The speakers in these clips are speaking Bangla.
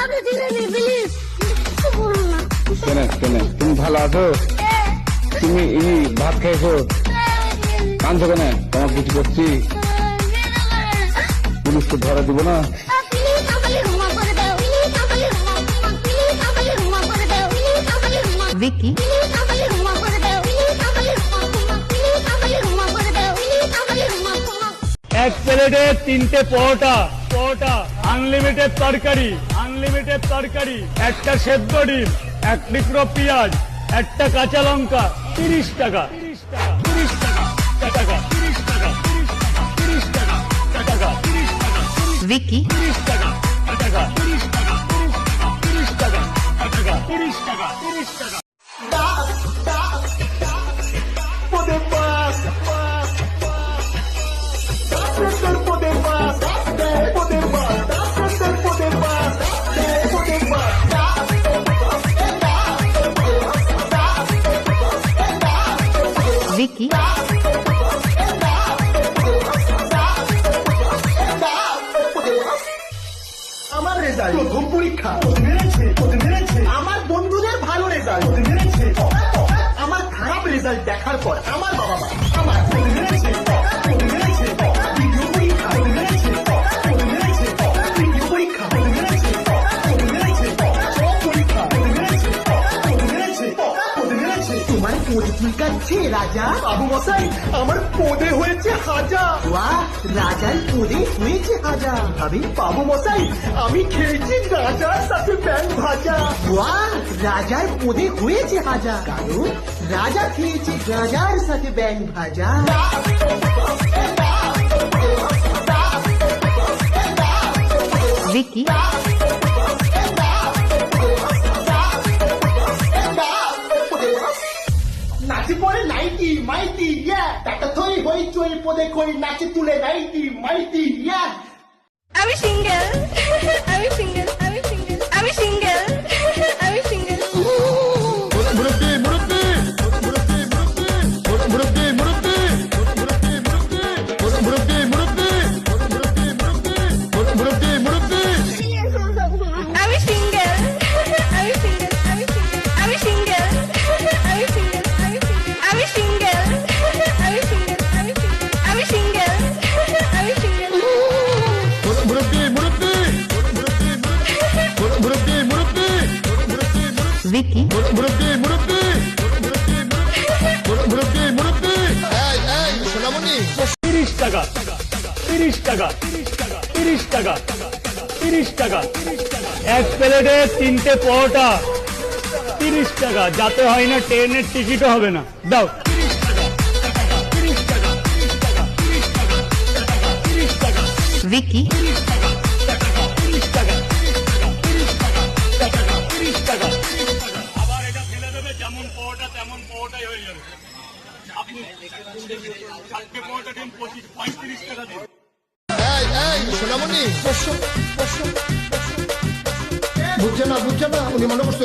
আপনি ছেড়ে কেন কেন? তুমি ভালো আছো? তুমি এই ভাত খাইছো? কাঁদছো কেন? তোমার কিছু করছি? তো ধরা দিব না? ভিকি? এক প্লেটে তিনটে পরোটা। পরোটা আনলিমিটেড তরকারি আনলিমিটেড তরকারি একটা সেদ্ধ ডিম এক টুকরো পেঁয়াজ একটা কাঁচা লঙ্কা তিরিশ টাকা তিরিশ টাকা তিরিশ টাকা টাকা তিরিশ টাকা তিরিশ টাকা তিরিশ টাকা ভিকি তিরিশ টাকা টাকা তিরিশ টাকা তিরিশ টাকা টাকা তিরিশ টাকা তিরিশ টাকা দেখার পর আমার বাবা মা, আমার রাজা? আমার হয়েছে রাজার পদে হয়েছে হাজা। আমি বাবু আমি রাজার হয়েছে হাজা। কারণ রাজা খেয়েছে রাজার সাথে ব্যাং ভাজা ভিকি নাচি পরে নাইটি মাইটি ইয়া টাকা থই হই চই পদে কই নাচি তুলে নাইটি মাইটি ইয়া আমি সিঙ্গেল আমি সিঙ্গেল Vicky. মুরব্বি মুরব্বি মুরব্বি মুরব্বি এই এই সোনামণি। 30 টাকা 30 টাকা 30 টাকা 30 টাকা। এক প্লেটে তিনটে পরোটা 30 টাকা। যাতে হয় না ট্রেনের টিকিটও হবে না। দাও। Vicky. আজকে পনেরোটা দিন পঁচিশ পঁয়ত্রিশ টাকা দিন এই এই সোনামণি বসো বসো বুঝছে না বুঝছে না, উনি মনে করছে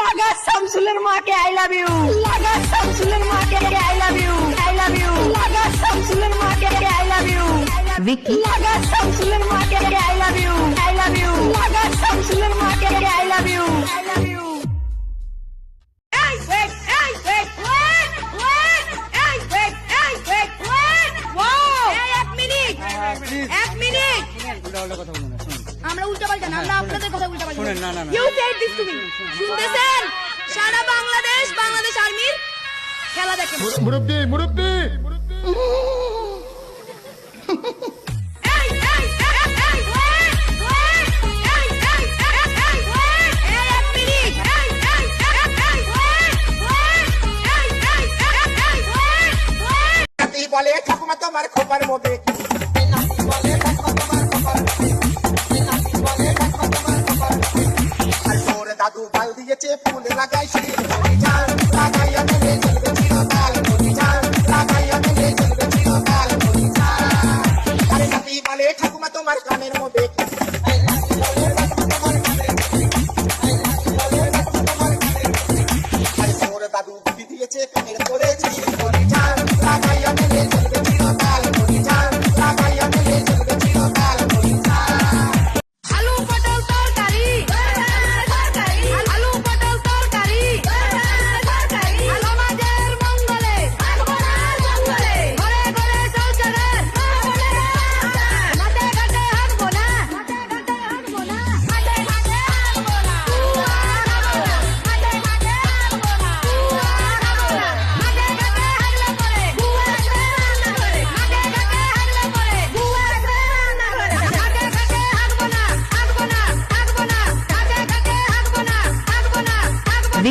লাগা শামসুলের মাকে আই লাভ ইউ লাগা শামসুলের মাকে I love you I love you লাগা শামসুলের মাকে আই লাভ ইউ ভিকি লাগা শামসুলের মাকে I love you I love you লাগা শামসুলের মাকে আমরা উল্টাপাল্টা না আমরা আপনাদের কথা উল্টাপাল্টা শোনেন, না, না, না। You paid this to me শুনতেছেন সারা বাংলাদেশ বাংলাদেশ আর্মির খেলা দেখে মুরব্বী মুরব্বী বলে ঠাকুমা তোমার খোপার মধ্যে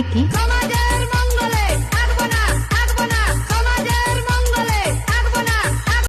Vicky.